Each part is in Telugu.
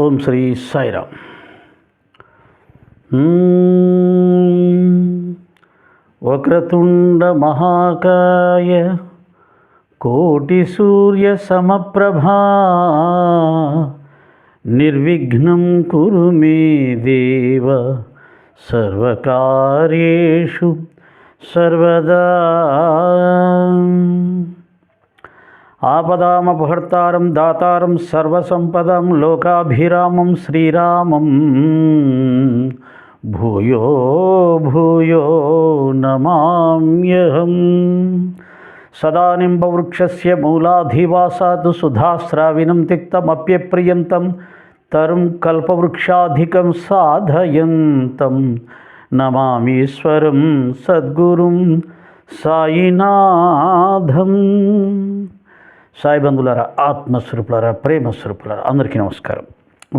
ఓం శ్రీ సాయిరామ్. వక్రతుండ మహాకాయ కోటి సూర్య సమప్రభా. నిర్విఘ్నం కురు మే దేవ సర్వకార్యేషు సర్వదా. ఆపదామపహర్తారం దాతారం సర్వసంపదం లోకాభిరామం శ్రీరామం. భూయో భూయో నమామ్యహం. సదా మూలాధివాసాదు సుధాశ్రావినం తిక్తమప్యప్రియంతం తరుం కల్పవృక్షాధికం సాధయంతం. నమామీశ్వరం సద్గురుం సాయినాథం. సాయి బంధులారా ఆత్మస్వరూపులారా ప్రేమస్వరూపులారా అందరికీ నమస్కారం.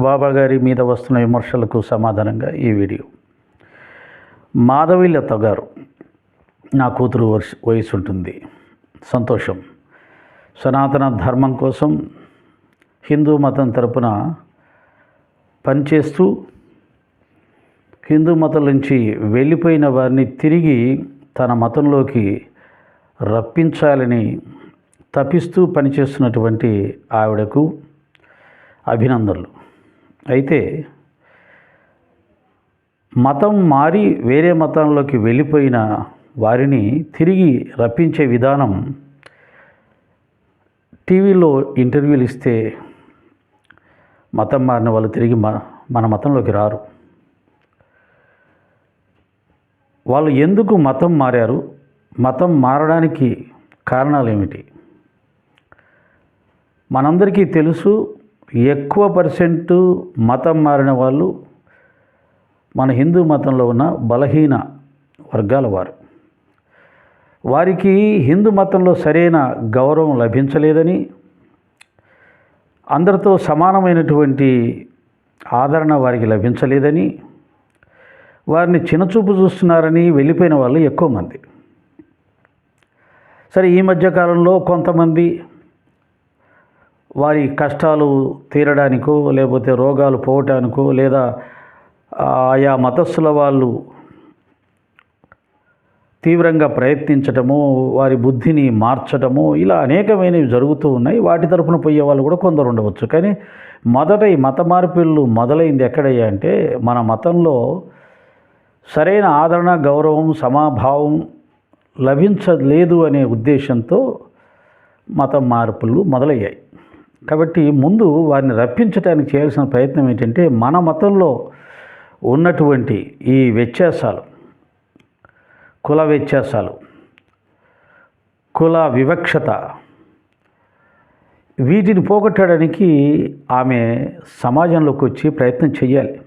బాబా గారి మీద వస్తున్న విమర్శలకు సమాధానంగా ఈ వీడియో. మాధవిలత గారు నా కూతురు వయసు ఉంటుంది సంతోషం. సనాతన ధర్మం కోసం హిందూ మతం తరపున పనిచేస్తూ హిందూ మతం నుంచి వెళ్ళిపోయిన వారిని తిరిగి తన మతంలోకి రప్పించాలని తపిస్తూ పనిచేస్తున్నటువంటి ఆవిడకు అభినందనలు. అయితే మతం మారి వేరే మతంలోకి వెళ్ళిపోయిన వారిని తిరిగి రప్పించే విధానం టీవీలో ఇంటర్వ్యూలు ఇస్తే మతం మారిన వాళ్ళు తిరిగి మ మన మతంలోకి రారు. వాళ్ళు ఎందుకు మతం మారారు? మతం మారడానికి కారణాలు ఏమిటి? మనందరికీ తెలుసు ఎక్కువ పర్సెంట్ మతం మారిన వాళ్ళు మన హిందూ మతంలో ఉన్న బలహీన వర్గాల వారు. వారికి హిందూ మతంలో సరైన గౌరవం లభించలేదని అందరితో సమానమైనటువంటి ఆదరణ వారికి లభించలేదని వారిని చిన్నచూపు చూస్తున్నారని వెళ్ళిపోయిన వాళ్ళు ఎక్కువ మంది. సరే ఈ మధ్యకాలంలో కొంతమంది వారి కష్టాలు తీరడానికో లేకపోతే రోగాలు పోవటానికో లేదా ఆయా మతస్థుల వాళ్ళు తీవ్రంగా ప్రయత్నించటము వారి బుద్ధిని మార్చటము ఇలా అనేకమైనవి జరుగుతూ ఉన్నాయి. వాటి తరపున పోయే వాళ్ళు కూడా కొందరు ఉండవచ్చు. కానీ మొదట ఈ మత మార్పిళ్ళు మొదలైంది ఎక్కడయ్యా అంటే మన మతంలో సరైన ఆదరణ గౌరవం సమాభావం లభించలేదు అనే ఉద్దేశంతో మత మార్పులు మొదలయ్యాయి. కాబట్టి ముందు వారిని రప్పించడానికి చేయాల్సిన ప్రయత్నం ఏంటంటే మన మతంలో ఉన్నటువంటి ఈ వ్యత్యాసాలు కుల వ్యత్యాసాలు కుల వివక్షత వీటిని పోగొట్టడానికి ఆమె సమాజంలోకి వచ్చి ప్రయత్నం చేయాలి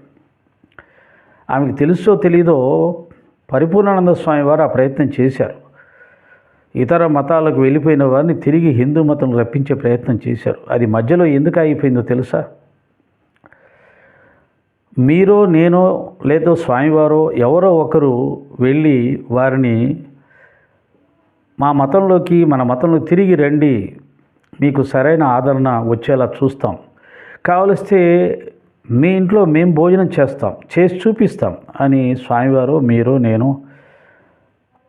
ఆమెకు తెలుసో తెలీదో పరిపూర్ణానంద స్వామి వారు ఆ ప్రయత్నం చేశారు. ఇతర మతాలకు వెళ్ళిపోయిన వారిని తిరిగి హిందూ మతం రప్పించే ప్రయత్నం చేశారు. అది మధ్యలో ఎందుకు అయిపోయిందో తెలుసా? మీరో నేనో లేదో స్వామివారో ఎవరో ఒకరు వెళ్ళి వారిని మా మతంలోకి మన మతంలో తిరిగి రండి మీకు సరైన ఆదరణ వచ్చేలా చూస్తాం. కావలిస్తే మీ ఇంట్లో మేము భోజనం చేస్తాం చేసి చూపిస్తాం అని స్వామివారు మీరు నేను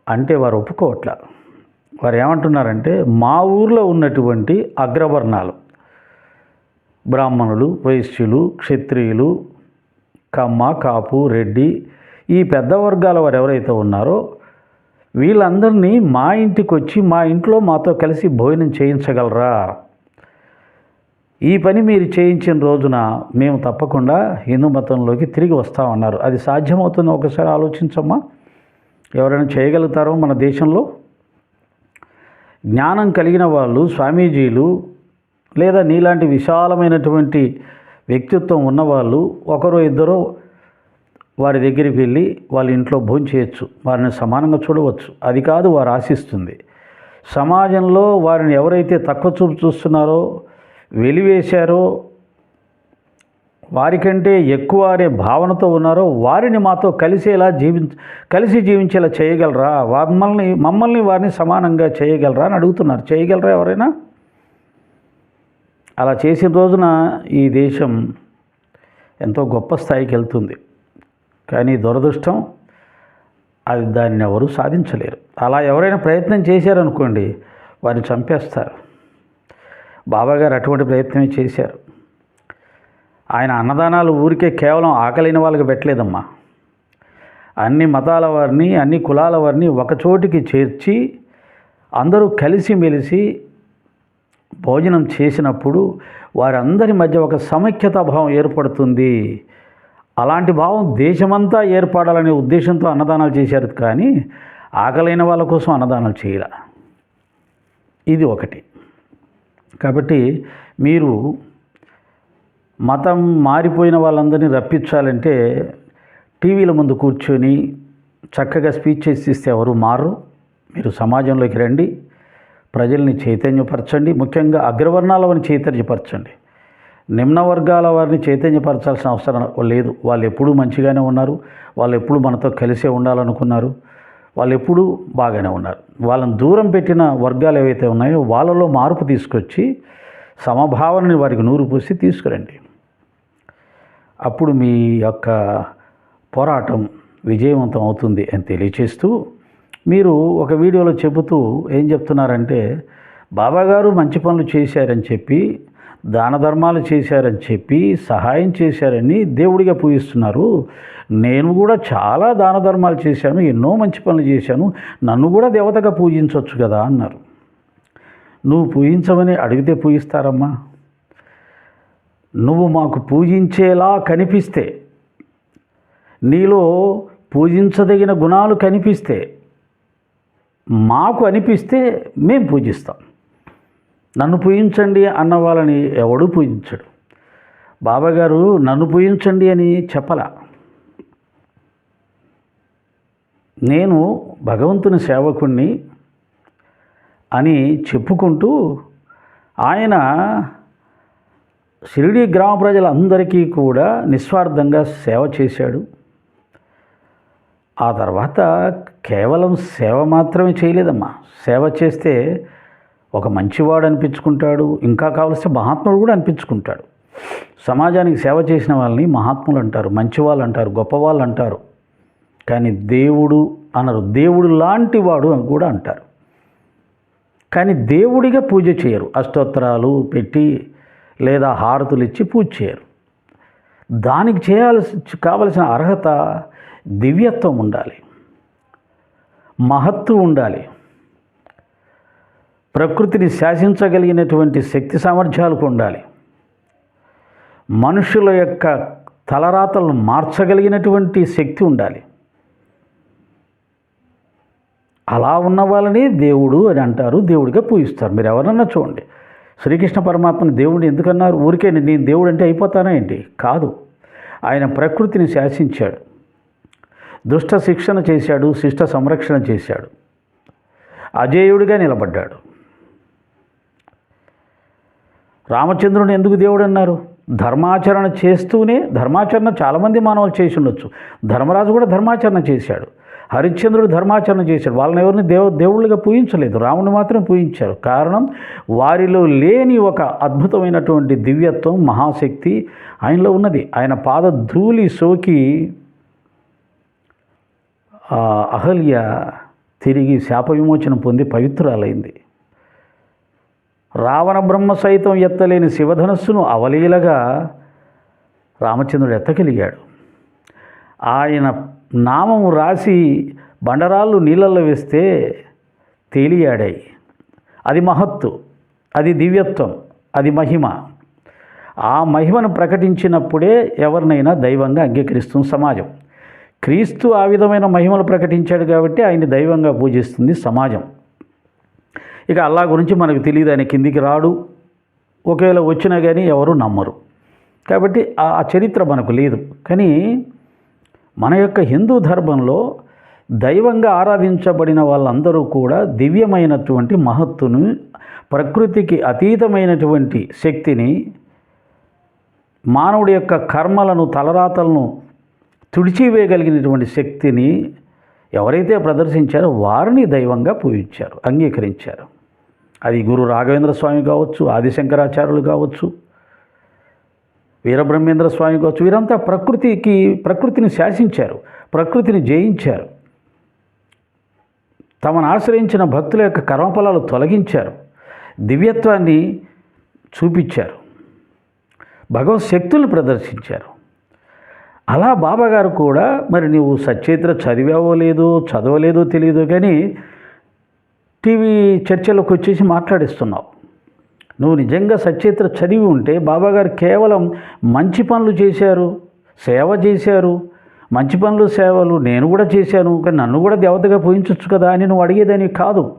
అంటే వారు ఒప్పుకోవట్లే. వారు ఏమంటున్నారంటే మా ఊర్లో ఉన్నటువంటి అగ్రవర్ణాలు బ్రాహ్మణులు వైశ్యులు క్షత్రియులు కమ్మ కాపు రెడ్డి ఈ పెద్ద వర్గాల వారు ఎవరైతే ఉన్నారో వీళ్ళందరినీ మా ఇంటికి వచ్చి మా ఇంట్లో మాతో కలిసి భోజనం చేయించగలరా? ఈ పని మీరు చేయించిన రోజున మేము తప్పకుండా హిందూ మతంలోకి తిరిగి వస్తామన్నారు. అది సాధ్యమవుతుందో? ఒకసారి ఆలోచించమ్మా. ఎవరైనా చేయగలుగుతారో మన దేశంలో? జ్ఞానం కలిగిన వాళ్ళు స్వామీజీలు లేదా నీలాంటి విశాలమైనటువంటి వ్యక్తిత్వం ఉన్నవాళ్ళు ఒకరో ఇద్దరు వారి దగ్గరికి వెళ్ళి వాళ్ళ ఇంట్లో భోంచేయచ్చు వారిని సమానంగా చూడవచ్చు. అది కాదు వారు ఆశిస్తుంది. సమాజంలో వారిని ఎవరైతే తక్కువ చూపు చూస్తున్నారో వెలివేశారో వారికంటే ఎక్కువ అనే భావనతో ఉన్నారో వారిని మాతో కలిసేలా జీవించ కలిసి జీవించేలా చేయగలరా? మమ్మల్ని మమ్మల్ని వారిని సమానంగా చేయగలరా అని అడుగుతున్నారు. చేయగలరా ఎవరైనా? అలా చేసిన రోజున ఈ దేశం ఎంతో గొప్ప స్థాయికి వెళ్తుంది. కానీ దురదృష్టం అది దాన్ని ఎవరు సాధించలేరు. అలా ఎవరైనా ప్రయత్నం చేశారనుకోండి వారిని చంపేస్తారు. బాబాగారు అటువంటి ప్రయత్నమే చేశారు. ఆయన అన్నదానాలు ఊరికే కేవలం ఆకలిన వాళ్ళకి పెట్టలేదమ్మా. అన్ని మతాల వారిని అన్ని కులాల వారిని ఒకచోటికి చేర్చి అందరూ కలిసిమెలిసి భోజనం చేసినప్పుడు వారందరి మధ్య ఒక సమైక్యతా భావం ఏర్పడుతుంది. అలాంటి భావం దేశమంతా ఏర్పడాలనే ఉద్దేశంతో అన్నదానాలు చేశారు కానీ ఆకలైన వాళ్ళ కోసం అన్నదానాలు చేయాల. ఇది ఒకటి. కాబట్టి మీరు మతం మారిపోయిన వాళ్ళందరినీ రప్పించాలంటే టీవీల ముందు కూర్చొని చక్కగా స్పీచ్ చేసి ఇస్తే ఎవరు మారు మీరు సమాజంలోకి రండి ప్రజల్ని చైతన్యపరచండి ముఖ్యంగా అగ్రవర్ణాల వారిని చైతన్యపరచండి. నిమ్న వర్గాల వారిని చైతన్యపరచాల్సిన అవసరం లేదు. వాళ్ళు ఎప్పుడూ మంచిగానే ఉన్నారు. వాళ్ళు ఎప్పుడు మనతో కలిసే ఉండాలనుకున్నారు. వాళ్ళు ఎప్పుడూ బాగానే ఉన్నారు. వాళ్ళని దూరం పెట్టిన వర్గాలు ఏవైతే ఉన్నాయో వాళ్ళలో మార్పు తీసుకొచ్చి సమభావనని వారికి నూరు పూసి తీసుకురండి. అప్పుడు మీ యొక్క పోరాటం విజయవంతం అవుతుంది అని తెలియచేస్తూ మీరు ఒక వీడియోలో చెబుతూ ఏం చెప్తున్నారంటే బాబాగారు మంచి పనులు చేశారని చెప్పి దాన ధర్మాలు చేశారని చెప్పి సహాయం చేశారని దేవుడిగా పూజిస్తున్నారు. నేను కూడా చాలా దాన ధర్మాలు చేశాను ఎన్నో మంచి పనులు చేశాను నన్ను కూడా దేవతగా పూజించవచ్చు కదా అన్నారు. నువ్వు పూజించమని అడిగితే పూజిస్తారమ్మా. నువ్వు మాకు పూజించేలా కనిపిస్తే నీలో పూజించదగిన గుణాలు కనిపిస్తే మాకు అనిపిస్తే మేము పూజిస్తాం. నన్ను పూజించండి అన్న వాళ్ళని ఎవడూ పూజించడు. బాబాగారు నన్ను పూజించండి అని చెప్పలా. నేను భగవంతుని సేవకుణ్ణి అని చెప్పుకుంటూ ఆయన షిరిడి గ్రామ ప్రజలందరికీ కూడా నిస్వార్థంగా సేవ చేశాడు. ఆ తర్వాత కేవలం సేవ మాత్రమే చేయలేదమ్మా. సేవ చేస్తే ఒక మంచివాడు అనిపించుకుంటాడు ఇంకా కావలసిన మహాత్ముడు కూడా అనిపించుకుంటాడు. సమాజానికి సేవ చేసిన వాళ్ళని మహాత్ములు అంటారు మంచివాళ్ళు అంటారు గొప్పవాళ్ళు అంటారు. కానీ దేవుడు అనరు. దేవుడు లాంటి వాడు అని కూడా అంటారు. కానీ దేవుడిగా పూజ చేయరు. అష్టోత్తరాలు పెట్టి లేదా హారతులు ఇచ్చి పూజ చేయరు. దానికి చేయాల్సి కావలసిన అర్హత దివ్యత్వం ఉండాలి. మహత్తు ఉండాలి. ప్రకృతిని శాసించగలిగినటువంటి శక్తి సామర్థ్యాలకు ఉండాలి. మనుషుల యొక్క తలరాతలను మార్చగలిగినటువంటి శక్తి ఉండాలి. అలా ఉన్న వాళ్ళని దేవుడు అని అంటారు దేవుడిగా పూజిస్తారు. మీరు ఎవరన్నా చూడండి. శ్రీకృష్ణ పరమాత్మని దేవుడు ఎందుకన్నారు? ఊరికే నేను దేవుడు అంటే అయిపోతానా ఏంటి? కాదు. ఆయన ప్రకృతిని శాసించాడు. దుష్ట శిక్షణ చేశాడు శిష్ట సంరక్షణ చేశాడు. అజేయుడిగా నిలబడ్డాడు. రామచంద్రుని ఎందుకు దేవుడు అన్నారు ధర్మాచరణ చేస్తూనే ధర్మాచరణ చాలామంది మానవులు చేసి ఉండొచ్చు. ధర్మరాజు కూడా ధర్మాచరణ చేశాడు. హరిశ్చంద్రుడు ధర్మాచరణ చేశాడు. వాళ్ళని ఎవరిని దేవ దేవుళ్ళుగా పూజించలేదు. రాముని మాత్రం పూజించారు. కారణం వారిలో లేని ఒక అద్భుతమైనటువంటి దివ్యత్వం మహాశక్తి ఆయనలో ఉన్నది. ఆయన పాద ధూళి సోకి అహల్య తిరిగి శాప విమోచన పొంది పవిత్రాలైంది రావణ బ్రహ్మ సైతం ఎత్తలేని శివధనస్సును అవలీలగా రామచంద్రుడు ఎత్తగలిగాడు. ఆయన నామము రాసి బండరాళ్ళు నీళ్ళల్లో వేస్తే తేలియాడాయి. అది మహత్తు అది దివ్యత్వం అది మహిమ. ఆ మహిమను ప్రకటించినప్పుడే ఎవరినైనా దైవంగా అంగీకరిస్తుంది సమాజం. క్రీస్తు ఆ విధమైన మహిమలు ప్రకటించాడు కాబట్టి ఆయన్ని దైవంగా పూజిస్తుంది సమాజం. ఇక అల్లా గురించి మనకు తెలియదు ఆయన కిందికి రాడు. ఒకవేళ వచ్చినా కానీ ఎవరు నమ్మరు. కాబట్టి ఆ ఆ చరిత్ర మనకు లేదు. కానీ మన యొక్క హిందూ ధర్మంలో దైవంగా ఆరాధించబడిన వాళ్ళందరూ కూడా దివ్యమైనటువంటి మహత్తును ప్రకృతికి అతీతమైనటువంటి శక్తిని మానవుడి యొక్క కర్మలను తలరాతలను తుడిచివేయగలిగినటువంటి శక్తిని ఎవరైతే ప్రదర్శించారో వారిని దైవంగా పూజించారు అంగీకరించారు. అది గురు రాఘవేంద్ర స్వామి కావచ్చు ఆదిశంకరాచార్యులు కావచ్చు వీరబ్రహ్మేంద్ర స్వామి కావచ్చు వీరంతా ప్రకృతికి ప్రకృతిని శాసించారు ప్రకృతిని జయించారు. తమను ఆశ్రయించిన భక్తుల యొక్క కర్మఫలాలు తొలగించారు దివ్యత్వాన్ని చూపించారు భగవత్ శక్తుల్ని ప్రదర్శించారు. అలా బాబాగారు కూడా మరి నువ్వు సచేత్ర చదివావో లేదో చదవలేదో తెలియదు కానీ టీవీ చర్చలోకి వచ్చేసి మాట్లాడిస్తున్నావు. నువ్వు నిజంగా సచేత్ర చదివి ఉంటే బాబాగారు కేవలం మంచి పనులు చేశారు సేవ చేశారు. మంచి పనులు సేవలు నేను కూడా చేశాను కానీ నన్ను కూడా దేవతగా పూజించవచ్చు కదా అని నువ్వు అడిగేదని కాదు.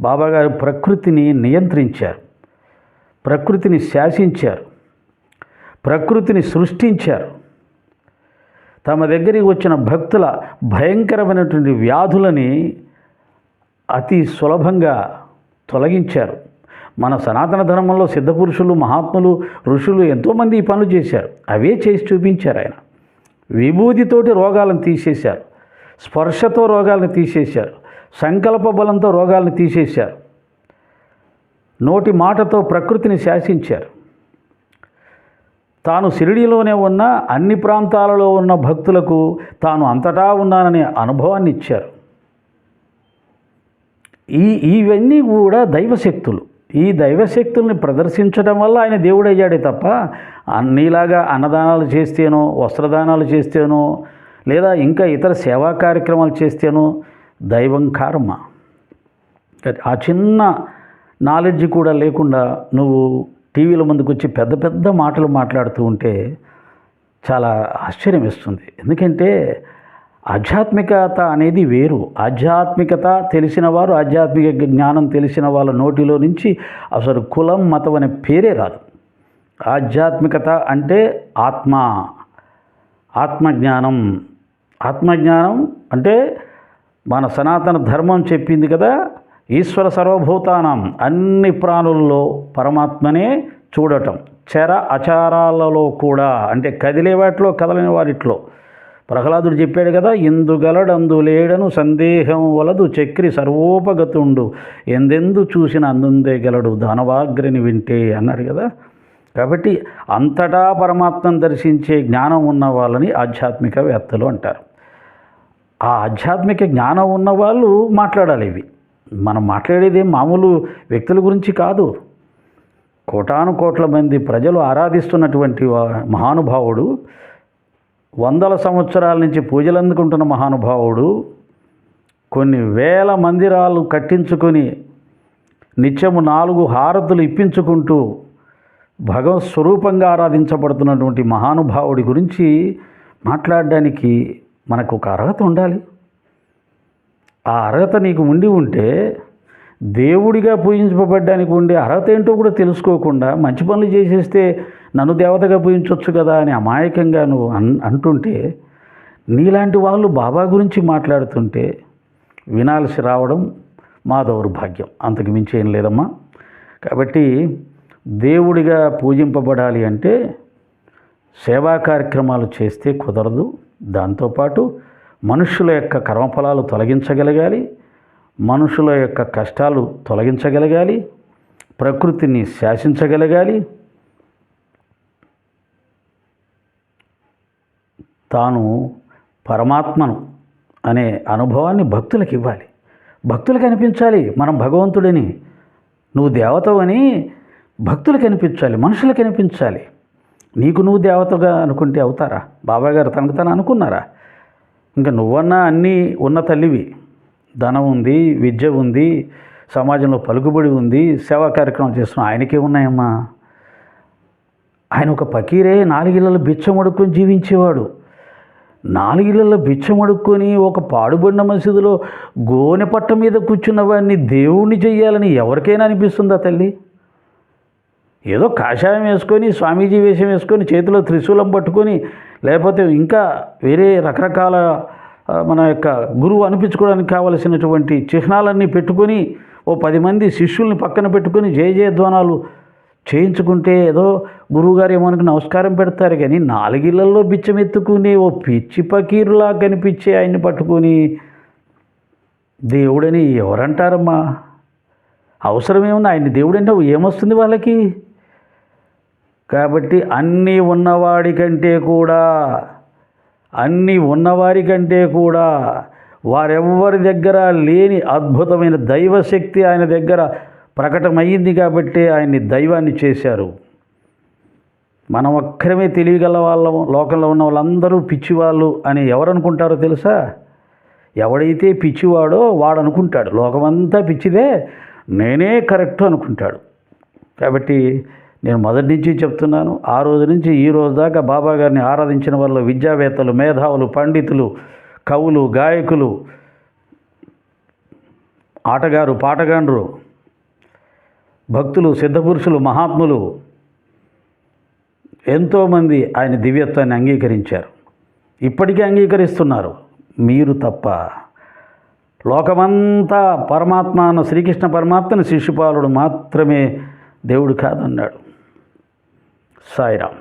బాబాగారు ప్రకృతిని నియంత్రించారు ప్రకృతిని శాసించారు ప్రకృతిని సృష్టించారు. తమ దగ్గరికి వచ్చిన భక్తుల భయంకరమైనటువంటి వ్యాధులని అతి సులభంగా తొలగించారు. మన సనాతన ధర్మంలో సిద్ధపురుషులు మహాత్ములు ఋషులు ఎంతోమంది ఈ పనులు చేశారు. అవే చేసి చూపించారు ఆయన. విభూతితోటి రోగాలను తీసేశారు. స్పర్శతో రోగాలను తీసేశారు. సంకల్ప బలంతో రోగాలను తీసేశారు. నోటి మాటతో ప్రకృతిని శాసించారు. తాను షిరిడిలోనే ఉన్న అన్ని ప్రాంతాలలో ఉన్న భక్తులకు తాను అంతటా ఉన్నాననే అనుభవాన్ని ఇచ్చారు. ఈ ఇవన్నీ కూడా దైవశక్తులు. ఈ దైవశక్తుల్ని ప్రదర్శించడం వల్ల ఆయన దేవుడయ్యాడే తప్ప అన్నిలాగా అన్నదానాలు చేస్తేనో వస్త్రదానాలు చేస్తేనో లేదా ఇంకా ఇతర సేవా కార్యక్రమాలు చేస్తేనో దైవం కర్మ. ఆ చిన్న నాలెడ్జ్ కూడా లేకుండా నువ్వు టీవీల ముందుకు వచ్చి పెద్ద పెద్ద మాటలు మాట్లాడుతూ ఉంటే చాలా ఆశ్చర్యం ఇస్తుంది ఎందుకంటే ఆధ్యాత్మికత అనేది వేరు. ఆధ్యాత్మికత తెలిసిన వారు ఆధ్యాత్మిక జ్ఞానం తెలిసిన వాళ్ళ నోటిలో నుంచి అసలు కులం మతం అనే పేరే రాదు. ఆధ్యాత్మికత అంటే ఆత్మ ఆత్మజ్ఞానం. ఆత్మజ్ఞానం అంటే మన సనాతన ధర్మం చెప్పింది కదా ఈశ్వర సర్వభూతానం. అన్ని ప్రాణుల్లో పరమాత్మనే చూడటం. చర అచారాలలో కూడా అంటే కదిలే వాటిలో కదలని వాటిలో ప్రహ్లాదుడు చెప్పాడు కదా ఇందుగలడందు లేడను సందేహం వలదు చక్రి సర్వోపగతుండు. ఎందెందు చూసిన అందుందే గలడు ధనవాగ్రిని వింటే అన్నాడు కదా. కాబట్టి అంతటా పరమాత్మను దర్శించే జ్ఞానం ఉన్న వాళ్ళని ఆధ్యాత్మికవేత్తలు అంటారు. ఆ ఆధ్యాత్మిక జ్ఞానం ఉన్న వాళ్ళు మాట్లాడాలి ఇవి. మనం మాట్లాడేది మామూలు వ్యక్తుల గురించి కాదు. కోటాను కోట్ల మంది ప్రజలు ఆరాధిస్తున్నటువంటి మహానుభావుడు వందల సంవత్సరాల నుంచి పూజలు అందుకుంటున్న మహానుభావుడు కొన్ని వేల మందిరాలు కట్టించుకొని నిత్యము నాలుగు హారతులు ఇప్పించుకుంటూ భగవత్ స్వరూపంగా ఆరాధించబడుతున్నటువంటి మహానుభావుడి గురించి మాట్లాడడానికి మనకు ఒక అర్హత ఉండాలి. ఆ అర్హత నీకు ఉండి ఉంటే దేవుడిగా పూజించబడ్డానికి ఉండే అర్హత ఏంటో కూడా తెలుసుకోకుండా మంచి పనులు చేసేస్తే నన్ను దేవతగా పూజించవచ్చు కదా అని అమాయకంగా నువ్వు అన్ అంటుంటే నీలాంటి వాళ్ళు బాబా గురించి మాట్లాడుతుంటే వినాల్సి రావడం మా దౌర్భాగ్యం. అంతకు మించి ఏం లేదమ్మా. కాబట్టి దేవుడిగా పూజింపబడాలి అంటే సేవా కార్యక్రమాలు చేస్తే కుదరదు. దాంతోపాటు మనుషుల యొక్క కర్మఫలాలు తొలగించగలగాలి. మనుషుల యొక్క కష్టాలు తొలగించగలగాలి ప్రకృతిని శాసించగలగాలి. తాను పరమాత్మను అనే అనుభవాన్ని భక్తులకు ఇవ్వాలి. భక్తులకు అనిపించాలి మనం భగవంతుడిని. నువ్వు దేవతవని భక్తులకు అనిపించాలి మనుషులకు అనిపించాలి. నీకు నువ్వు దేవతగా అనుకుంటే అవుతారా? బాబాయ్ గారు తనకు తను అనుకున్నారా? ఇంకా నువ్వన్నా అన్నీ ఉన్న తల్లివి. ధనం ఉంది విద్య ఉంది సమాజంలో పలుకుబడి ఉంది సేవా కార్యక్రమం చేస్తున్నాం ఆయనకే ఉన్నాయమ్మా. ఆయన ఒక పకీరే నాలుగిళ్ళలో బిచ్చం అడుక్కొని జీవించేవాడు. నాలుగిళ్ళలో బిచ్చం అడుక్కొని ఒక పాడుబడిన మసీదులో గోనె పట్ట మీద కూర్చున్న వాడిని దేవుణ్ణి చెయ్యాలని ఎవరికైనా అనిపిస్తుందా తల్లి? ఏదో కాషాయం వేసుకొని స్వామీజీ వేషం వేసుకొని చేతిలో త్రిశూలం పట్టుకొని లేకపోతే ఇంకా వేరే రకరకాల మన యొక్క గురువు అనిపించుకోవడానికి కావలసినటువంటి చిహ్నాలన్నీ పెట్టుకొని ఓ పది మంది శిష్యుల్ని పక్కన పెట్టుకొని జయ జయధ్వానాలు చేయించుకుంటే ఏదో గురువుగారు ఏమో నమస్కారం పెడతారు కానీ నాలుగిళ్ళలో బిచ్చమెత్తుకుని ఓ పిచ్చి పకీరులా కనిపించే ఆయన్ని పట్టుకొని దేవుడని ఎవరంటారమ్మా? అవసరమేముంది? ఆయన దేవుడంటే ఏమొస్తుంది వాళ్ళకి? కాబట్టి అన్నీ ఉన్నవాడి కంటే కూడా అన్నీ ఉన్నవారి కంటే కూడా వారెవ్వరి దగ్గర లేని అద్భుతమైన దైవశక్తి ఆయన దగ్గర ప్రకటమయ్యింది కాబట్టి ఆయన్ని దైవాన్ని చేశారు. మనం ఒక్కరమే తెలియగల వాళ్ళం లోకంలో ఉన్న వాళ్ళందరూ పిచ్చివాళ్ళు అని ఎవరు అనుకుంటారో తెలుసా? ఎవడైతే పిచ్చివాడో వాడు అనుకుంటాడు లోకమంతా పిచ్చిదే నేనే కరెక్ట్ అనుకుంటాడు. కాబట్టి నేను మొదటి నుంచి చెప్తున్నాను ఆ రోజు నుంచి ఈ రోజు దాకా బాబా గారిని ఆరాధించిన వాళ్ళు విద్యావేత్తలు మేధావులు పండితులు కవులు గాయకులు ఆటగారు పాటగాండ్రు భక్తులు సిద్ధపురుషులు మహాత్ములు ఎంతోమంది ఆయన దివ్యత్వాన్ని అంగీకరించారు. ఇప్పటికీ అంగీకరిస్తున్నారు. మీరు తప్ప లోకమంతా పరమాత్మ అన్న శ్రీకృష్ణ పరమాత్మని శిష్యపాలుడు మాత్రమే దేవుడు కాదన్నాడు. సాయిరామ్